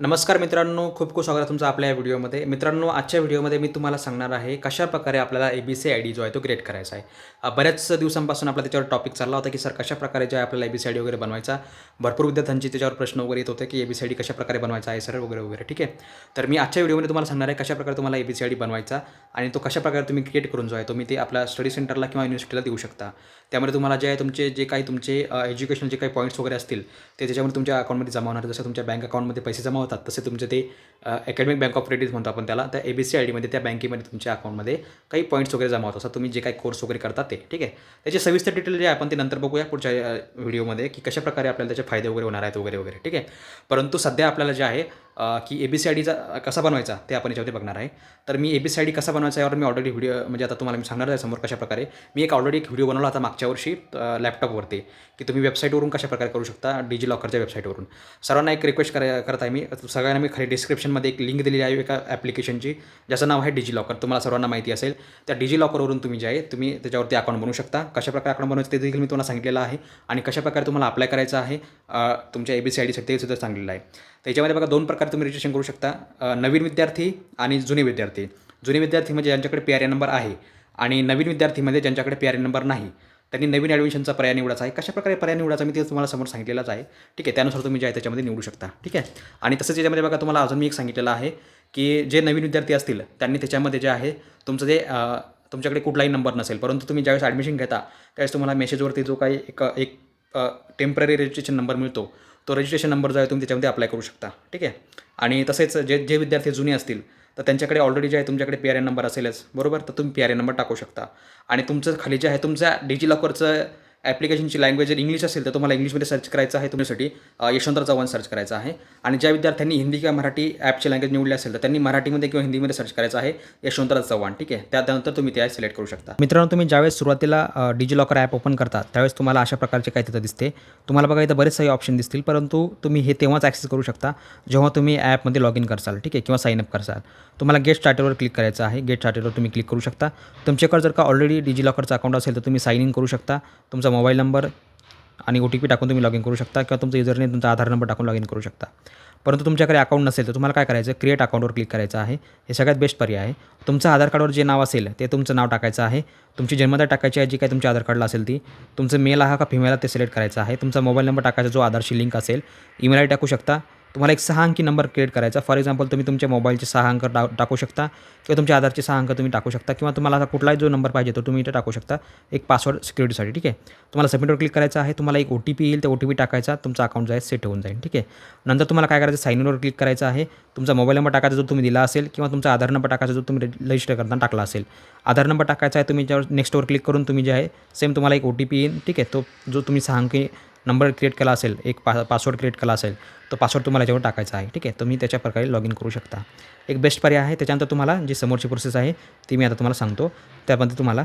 नमस्कार मित्रांनो खूप खूप स्वागत आहे तुमचं आपल्या या व्हिडिओमध्ये. मित्रांनो आजच्या व्हिडिओमध्ये मी तुम्हाला सांगणार आहे कशा प्रकारे आपल्याला A B C I D जो आहे तो क्रिएट करायचा आहे. बऱ्याच दिवसांपासून आपला त्याच्यावर टॉपिक चालला होता की सर कशा प्रकारे जे आहे आपल्याला A B C I D वगैरे बनवायचा? भरपूर विद्यार्थ्यांचे त्याच्यावर प्रश्न वगैरे येत होते की A B C I D कशा प्रकारे बनवायचा आहे सर? वगैरे वगैरे ठीक आहे? तर मी आजच्या व्हिडिओमध्ये तुम्हाला सांगणार आहे कशा प्रकारे तुम्हाला A B C I D बनवायचा आणि तो कशा प्रकारे तुम्ही क्रिएट करून जो आहे तुम्ही ते आपल्या स्टडी सेंटरला किंवा युनिव्हर्सिटीला देऊ शकता. त्यामध्ये तुम्हाला जे आहे तुमचे जे काही तुमचे एज्युकेशन जे काही पॉईंट्स वगैरे असतील ते त्याच्यामध्ये तुमच्या अकाउंटमध्ये जमा होणार. जसं तुमच्या बँक अकाउंटमध्ये पैसे जमा होतात. तसे तुमचे ते अकॅडमिक बँक ऑफ क्रेडिट म्हणतो आपण त्याला. त्या ए बी सी आय डीमध्ये त्या बँकेमध्ये तुमच्या अकाउंटमध्ये काही पॉईंट्स वगैरे जमा होतात. असतात तुम्ही जे काही कोर्स वगैरे करता ते ठीक आहे? त्याचे सविस्तर डिटेल जे आहे आपण ते नंतर बघूया पुढच्या व्हिडिओमध्ये की कशाप्रकारे आपल्याला त्याचे फायदे वगैरे होणार आहेत वगैरे वगैरे ठीक आहे? परंतु सध्या आपल्याला जे आहे की ए बी सी आय डीचा कसा बनवायचा ते आपण याच्यावरती बघणार आहे. तर मी A B C I D कसा बनवायचा यावर मी ऑलरेडी व्हिडिओ म्हणजे आता तुम्हाला मी सांगणार आहे समोर कशा प्रकारे मी एक ऑलरेडी एक व्हिडिओ बनवला होता मागच्या वर्षी लॅपटॉपवरती की तुम्ही वेबसाईटवरून कशा प्रकारे करू शकता डिजी लॉकरच्या वेबसाईटवरून सर्वांना एक रिक्वेस्ट कर करत आहे मी. सगळ्यांना मी खाली डिस्क्रिप्शनमध्ये एक लिंक दिलेली आहे एका ॲप्लिकेशनची ज्याचं नाव आहे डिजी लॉकर तुम्हाला सर्वांना माहिती असेल. त्या डिजी लॉकरवरून तुम्ही जे आहे तुम्ही त्याच्यावरती अकाउंट बनवू शकता. कशा प्रकारे अकाउंट बनवायचं ते देखील मी तुम्हाला सांगितलेलं आहे. आणि कशा प्रकारे तुम्हाला अप्लाय करायचं आहे तुमच्या ए बी सी आय डीसाठी ते सुद्धा सांगितलेलं आहे. त्याच्यामध्ये बघा दोन प्रकारे तुम्ही रजिस्ट्रेशन करू शकता. नवीन विद्यार्थी आणि जुने विद्यार्थी. जुने विद्यार्थी म्हणजे ज्यांच्याकडे पी आर ए नंबर आहे आणि नवीन विद्यार्थी म्हणजे ज्यांच्याकडे पी आर ए नंबर नाही त्यांनी नवीन ॲडमिशनचा पर्याय निवडायचा आहे. कशा प्रकारे पर्याय निवडायचा मी ते तुम्हाला समोर सांगितलेलंच आहे. ठीक आहे त्यानुसार तुम्ही जे आहे त्याच्यामध्ये निवडू शकता. ठीक आहे? आणि तसंच याच्यामध्ये बघा तुम्हाला अजून मी एक सांगितलेलं आहे की जे नवीन विद्यार्थी असतील त्यांनी त्याच्यामध्ये जे आहे तुमचं जे तुमच्याकडे कुठलाही नंबर नसेल परंतु तुम्ही ज्यावेळेस ॲडमिशन घेता त्यावेळेस तुम्हाला मेसेजवरती जो काही एक एक टेंपररी रजिस्ट्रेशन नंबर मिळतो तो रजिस्ट्रेशन नंबर जो आहे तुम्ही त्याच्यामध्ये अप्लाय करू शकता. ठीक आहे? आणि तसेच जे जे विद्यार्थी जुने असतील तर त्यांच्याकडे ऑलरेडी जे आहे तुमच्याकडे पी आर एन नंबर असेलच. बरोबर? तर तुम्ही पी आर एन नंबर टाकू शकता. आणि तुमचं खाली जे आहे तुमचा डिजिलॉकरचं ॲप्लिकेशनची लँग्वेज जर इंग्लिश असेल तर तुम्हाला इंग्लिशमध्ये सर्च करायचं आहे तुमच्यासाठी. अ, यशवंतराव चव्हाण सर्च करायचं आहे. आणि ज्या विद्यार्थ्यांनी हिंदी किंवा मराठी ॲपची लँग्वेज निवडली असेल तर त्यांनी मराठीमध्ये किंवा हिंदीमध्ये सर्च करायचं आहे यशवंतराव चव्हाण ठीक आहे? त्यानंतर तुम्ही ते सिलेक्ट करू शकता. मित्रांनो तुम्ही ज्यावेळेस सुरुवातीला डिजी लॉकर ॲप ओपन करता त्यावेळेस तुम्हाला अशा प्रकारचे काही तिथं दिसते. तुम्हाला बघा इथं बरेच काही ऑप्शन दिसतील परंतु तुम्ही हे तेव्हाच ॲक्सेस करू शकता जेव्हा तुम्ही ॲपमध्ये लॉग इन करसाल ठीक आहे? किंवा साईन अप करसाल. तुम्हाला गेट स्टार्टरवर क्लिक करायचं आहे. गेट स्टार्टरवर तुम्ही क्लिक करू शकता. तुमच्याकडे जर का ऑलरेडी डिजी लॉकरचं अकाउंट असेल तर तुम्ही साईन इन करू शकता. तुमचा मोबाईल नंबर आणि ओ टी पी टाकून तुम्ही लॉग इन करू शकता किंवा तुमचं युजरने तुमचा आधार नंबर टाकून लॉग इन करू शकता. परंतु तुमच्याकडे अकाउंट नसेल तर तुम्हाला काय करायचं? क्रिएट अकाउंटवर क्लिक करायचं आहे. हे सगळ्यात बेस्ट पर्याय आहे. तुमचं आधार कार्डवर जे नाव असेल ते तुमचं नाव टाकायचं आहे. तुमची जन्मतारीख टाकायची आहे जी काही तुमच्या आधार कार्डला असेल ती. तुमचं मेल हा का फिमेल ते सिलेक्ट करायचं आहे. तुमचा मोबाईल नंबर टाकायचा जो आधारशी लिंक असेल. ईमेल आय टाकू शकता. तुम्हाला एक सहा अंकी नंबर क्रिएट करायचा. फॉर एक्झाम्पल तुम्ही तुमच्या मोबाईलचे सहा अंक टा टाकू शकता किंवा तुमच्या आधारचे सहा अंक तुम्ही टाकू शकता किंवा तुम्हाला आता कुठलाही जो नंबर पाहिजे तो तुम्ही इथे टाकू शकता. एक पासवर्ड सिक्युरिटीसाठी ठीक आहे? तुम्हाला सबमिटवर क्लिक करायचं आहे. तुम्हाला एक ओ टी पी येईल. त्या ओ टी पी टाकायचा. तुमचा अकाउंट जो आहे सेट होऊन जाईल ठीक आहे? नंतर तुम्हाला काय करायचं? साईन इनवर क्लिक करायचं आहे. तुमचा मोबाईल नंबर टाकायचा जो तुम्ही दिला असेल किंवा तुमचा आधार नंबर टाकायचा जो तुम्ही रजिस्टर करताना टाकला असेल. आधार नंबर टाकायचा आहे तुम्ही ज्यावर नेक्स्टवर क्लिक करून तुम्ही जे आहे सेम तुम्हाला एक ओ टी पी येईल ठीक आहे? तो जो तुम्ही सहा अंकी नंबर क्रिएट केला असेल एक पा पासवर्ड क्रिएट केला असेल तो पासवर्ड तुम्हाला याच्यावर टाकायचा आहे. ठीक आहे? तुम्ही त्याच्या प्रकारे लॉग इन करू शकता. एक बेस्ट पर्याय आहे. त्याच्यानंतर तुम्हाला जी समोरची प्रोसेस आहे ती मी आता तुम्हाला सांगतो. त्यामध्ये तुम्हाला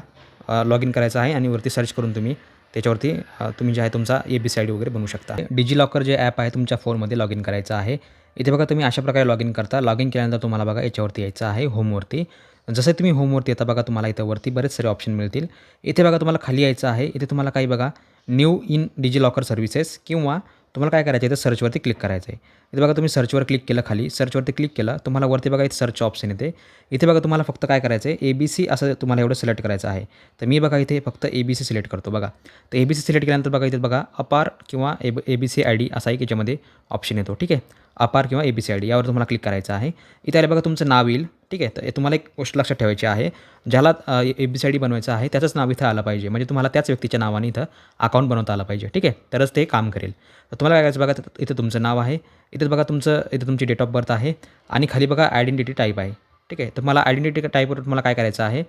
लॉग इन करायचं आहे आणि वरती सर्च करून तुम्ही त्याच्यावरती तुम्ही जे आहे तुमचा A B C I D वगैरे बनवू शकता. डिजी लॉकर जे ॲप आहे तुमच्या फोनमध्ये लॉग इन करायचं आहे. इथे बघा तुम्ही अशा प्रकारे लॉग इन करता. लॉग इन केल्यानंतर तुम्हाला बघा याच्यावरती यायचं आहे होमवरती जसं तुम्ही होमवरती येता बघा तुम्हाला इथं वरती बरेच सारे ऑप्शन मिळतील. इथे बघा तुम्हाला खाली यायचं आहे. इथे तुम्हाला काही बघा new in DigiLocker services किंवा तुम्हाला काय करायचं आहे? इथं सर्चवरती क्लिक करायचं आहे. इथे बघा तुम्ही सर्चवर क्लिक केलं खाली. सर्चवरती क्लिक केलं तुम्हाला वरती बघा इथे सर्च ऑप्शन येते. इथे बघा तुम्हाला फक्त काय करायचं आहे? ए बी सी असं तुम्हाला एवढं सिलेक्ट करायचं आहे. तर मी बघा इथे फक्त ए बी सी सिलेक्ट करतो बघा. तर ए बी सी सिलेक्ट केल्यानंतर बघा इथे बघा अपार किंवा A A B C I D असा एक याच्यामध्ये ऑप्शन येतो. ठीक आहे? अपार किंवा A B C I D यावर तुम्हाला क्लिक करायचं आहे. इथे आले बघा तुमचं नाव येईल. ठीक आहे. तर तुम्हाला एक गोष्ट लक्षात ठेवायची आहे. ज्याला A B C I D बनवायचं आहे त्याचंच नाव इथं आलं पाहिजे. म्हणजे तुम्हाला त्याच व्यक्तीच्या नावाने इथं अकाउंट बनवता आलं पाहिजे. ठीक आहे? तरच ते काम करेल. तर तुम्हाला काय करायचं बघा इथं तुमचं नाव आहे. इथं बघा तुमचं इथं तुमची डेट ऑफ बर्थ आहे. आणि खाली बघा आयडेंटिटी टाईप आहे. ठीक आहे? तर मला आयडेंटिटी टाईपवर तुम्हाला काय करायचं आहे?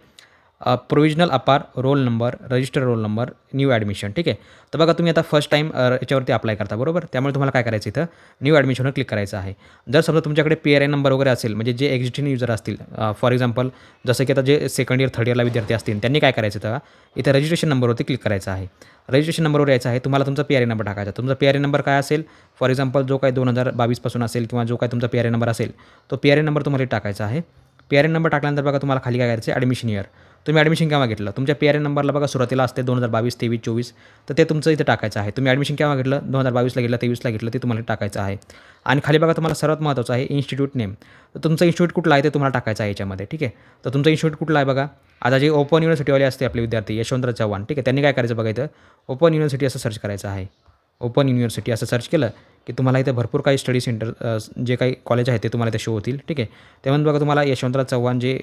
Provisional APAAR roll number register roll number new admission ठीक आहे? तर बघा तुम्ही आता फर्स्ट टाईम याच्यावरती अप्लाय करता बरोबर? त्यामुळे तुम्हाला काय करायचं इथं? न्यू ॲडमिशनवर क्लिक करायचं आहे. जर समजा तुमच्याकडे पी आर आय नंबर वगैरे असेल म्हणजे जे एक्झिस्टिंग युजर असतील फॉर एक्झाम्पल जसं की आता जे सेकंड इयर थर्ड इयरला विद्यार्थी असतील त्यांनी काय करायचं तर इथं रजिस्ट्रेशन नंबरवरती क्लिक करायचं आहे. रजिस्ट्रेशन नंबरवर यायचं आहे तुम्हाला तुमचा पी आर ए नंबर टाकायचा तुमचा पी आर ए नंबर काय असेल? फॉर एक्झाम्पल जो काय दोन हजार बावीसपासून असेल किंवा जो काय तुमचा पी आर आय नंबर असेल तो पी आर ए नंबर तुम्हाला टाकायचा आहे. पी आर ए नंबर टाकल्यानंतर बघा तुम्हाला खाली काय करायचं आहे? ॲडमिशन इयर तुम्ही ॲडमिशन केव्हा घेतलं? तुमच्या पी आर एन नंबरला बघा सुरुवातीला असते दोन हजार बावीस तेवीस चोवीस. तर ते तुमचं इथे टाकायचं आहे. तुम्ही ॲडमिशन केव्हा घेतलं? दोन हजार बावीसला घेतलं तेवीसला घेतलं ते तुम्हाला टाकायचं आहे. आणि खाली बघा तुम्हाला सर्वात महत्त्वाचं आहे इन्स्टिट्यूट नेम तर तुमचं इन्स्टिट्यूट कुठलं आहे ते तुम्हाला टाकायचं आहे याच्यामध्ये ठीक आहे? तर तुमचं इन्स्टिट्यूट कुठलं आहे बघा? आता जे ओपन युनिव्हर्सिटीवाले असते आपले विद्यार्थी यशवंतराव चव्हाण ठीक आहे? त्यांनी काय करायचं बघा इथं? ओपन युनिव्हर्सिटी असं सर्च करायचं आहे. ओपन युनिव्हर्सिटी असं सर्च केलं की तुम्हाला इथे भरपूर काही स्टडी सेंटर जे काही कॉलेज आहे ते तुम्हाला इथे शो होतील ठीक आहे? त्यामध्ये बघा तुम्हाला यशवंतराव चव्हाण जे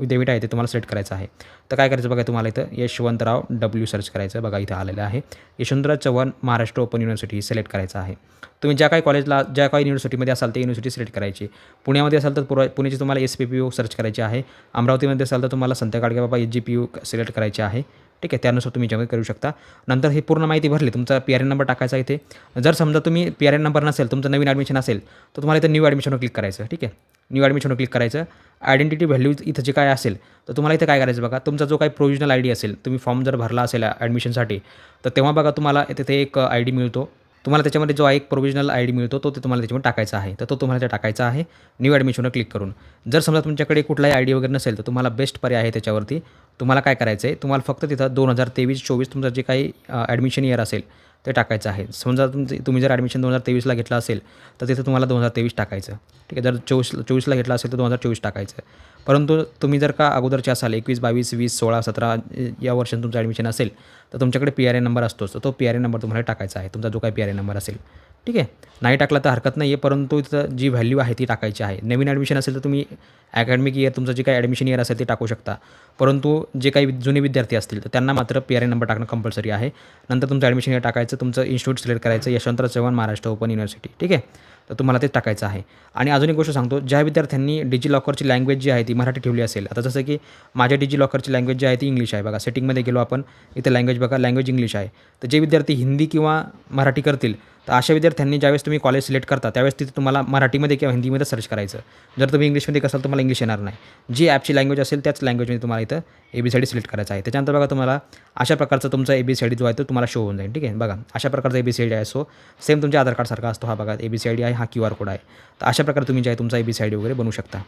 विद्यापीठ आहे ते तुम्हाला सिलेक्ट करायचं आहे. तर काय करायचं बघा तुम्हाला इथं यशवंतराव डब्ल्यू सर्च करायचं बघा इथं आलेलं आहे. Yashwantrao Chavan Maharashtra open university select करायचं आहे. तुम्ही ज्या काही कॉलेजला ज्या काही युनिव्हर्सिटीमध्ये असाल ते युनिव्हर्सिटी सिलेक्ट करायची. पुण्यामध्ये असाल तर पुरा पुण्याची तुम्हाला S P P U search करायची आहे. अमरावतीमध्ये असाल तर तुम्हाला Sant Gadge Baba H G P U select करायची आहे. ठीक आहे त्यानुसार तुम्ही जमा करू शकता. नंतर हे पूर्ण माहिती भरली तुमचा पी आर एन नंबर टाकायचा इथे. जर समजा तुम्ही पी आर एन नंबर नसेल तुमचं नवीन ॲडमिशन असेल तर तुम्हाला इथं न्यू ॲडमिशनवर क्लिक करायचं ठीक आहे? न्यू ॲडमिशनवर क्लिक करायचं. आयडेंटिटी व्हॅल्यू इथं जे काय असेल तर तुम्हाला इथे काय करायचं बघा तुमचा जो काही प्रोविजनल आय डी असेल तुम्ही फॉर्म जर भरला असेल ॲडमिशनसाठी तर तेव्हा बघा तुम्हाला तिथे एक uh, आय डी मिळतो. तुम्हाला त्याच्यामध्ये जो एक प्रोविजनल आय डी मिळतो तो ते तुम्हाला त्याच्यामध्ये टाकायचा आहे. तर तो तुम्हाला त्या टाकायचा आहे. न्यू ॲडमिशनवर क्लिक करून. जर समजा तुमच्याकडे कुठलाही आय डी वगैरे नसेल तर तुम्हाला बेस्ट पर्याय आहे त्याच्यावरती. तुम्हाला काय करायचं आहे तुम्हाला फक्त तिथं दोन हजार तेवीस चोवीस तुमचं जे काही ॲडमिशन इयर असेल ते टाकायचं आहे. समजा तुमचे तुम्ही जर ॲडमिशन दोन हजार तेवीसला घेतलं असेल तर तिथं तुम्हाला दोन हजार तेवीस टाकायचं. ठीक आहे? जर चोवीस चोवीसला घेतलं असेल तर दोन हजार चोवीस टाकायचं. परंतु तुम्ही जर का अगोदरचे असाल एकवीस बावीस वीस सोळा सतरा या वर्षात तुमचं ॲडमिशन असेल तर तुमच्याकडे पी आर ए नंबर असतोच. तर तो पी आर ए नंबर तुम्हाला टाकायचा आहे. तुमचा जो काही पी आर ए नंबर असेल. ठीक आहे. नाही टाकला तर हरकत नाही आहे परंतु इथं जी व्हॅल्यू आहे ती टाकायची आहे. नवीन ॲडमिशन असेल तर तुम्ही अकॅडमिक इयर तुमचं जे काही ॲडमिशन इयर असेल ते टाकू शकता. परंतु जे काही जुने विद्यार्थी असतील तर त्यांना मात्र पी आर ए नंबर टाकणं कंपल्सरी आहे. नंतर तुमचं ॲडमिशन इयर टाकायचं तुमचं इन्स्टिट्यूट सिलेक्ट करायचं यशवंतराव चव्हाण महाराष्ट्र ओपन युनिव्हर्सिटी ठीक आहे. तर तुम्हाला तेच टाकायचं आहे. आणि अजून एक गोष्ट सांगतो ज्या विद्यार्थ्यांनी डिजी लॉकरची लँग्वेज जी आहे ती मराठी ठेवली असेल आता जसं की माझ्या डिजी लॉकरची लँग्वेज जी आहे ती इंग्लिश आहे. बघा सेटिंगमध्ये गेलो आपण इथे लँग्वेज बघा लँग्वेज इंग्लिश आहे. तर जे विद्यार्थी हिंदी किंवा मराठी करतील तर अशा विद्यार्थ्यांनी ज्यावेळेस तुम्ही कॉलेज सिलेक्ट करता त्यावेळेस तिथे तुम्हाला मराठीमध्ये किंवा हिंदीमध्ये सर्च करायचं. जर तुम्ही इंग्लिशमध्ये कसाल तुम्हाला इंग्लिश येणार नाही. जी ॲपची लँग्वेज असेल त्याच लँग्वेजमध्ये तुम्हाला इथं A B C D select करायचं आहे. त्याच्यानंतर बघा तुम्हाला अशा प्रकारचा तुमचा ए बी सी डी जो आहे तो तुम्हाला शो होऊन जाईल. ठीक आहे? बघा अशा प्रकारचा ए बी सी डी आहे. सो सेम तुमच्या आधार कार्डसारखा असतो हा बघा A B C I D आहे. हा क्यू आर कोड आहे. तर अशा प्रकारे तुम्ही जे आहे तुमचा A B C I D वगैरे बनवू शकता.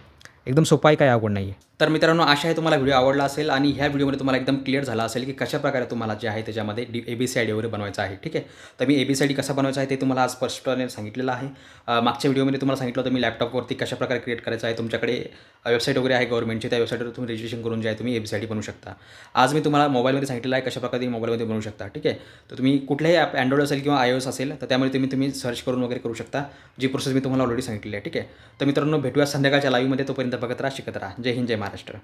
एकदम सोपा आहे काय अवघड नाही आहे तर मित्रांनो आशा आहे तुम्हाला व्हिडिओ आवडला असेल आणि ह्या व्हिडिओमध्ये तुम्हाला एकदम क्लिअर झाला असेल की कशा प्रकारे तुम्हाला जे आहे त्याच्यामध्ये D A B C I D वगैरे बनवायचं आहे ठीक आहे? तर मी A B C I D कसा बनवायचा आहे ते तुम्हाला आज स्पष्टपणे सांगितलेलं आहे. मागच्या व्हिडिओमध्ये तुम्हाला सांगितलं होतं मी लॅपटॉपवरती कशा प्रकारे क्रिएट करायचं आहे तुमच्याकडे. वेबसाईट वगैरे आहे गव्हर्मेंटची त्या वेबसाईटवर तुम्ही रजिस्ट्रेशन करून जे आहे तुम्ही ए बनवू शकता. आज मी तुम्हाला मोबाईलमध्ये सांगितलेलं आहे कशा प्रकारे तुम्ही मोबाईलमध्ये बनवू शकता ठीक आहे? तर तुम्ही कुठल्याही ॲप अँड्रॉइड असेल किंवा आय एस असेल तर त्यामध्ये तुम्ही तुम्ही सर्च करून वगैरे करू शकता जी प्रोसेस मी तुम्हाला ऑलरेडी सांगितलेली आहे ठीक आहे? तर मित्रांनो भेटूया संध्याकाळच्या लाईव्हमध्ये तोपर्यंत बघत राहा शिकत राहा. जय हिंद जय महाराष्ट्र.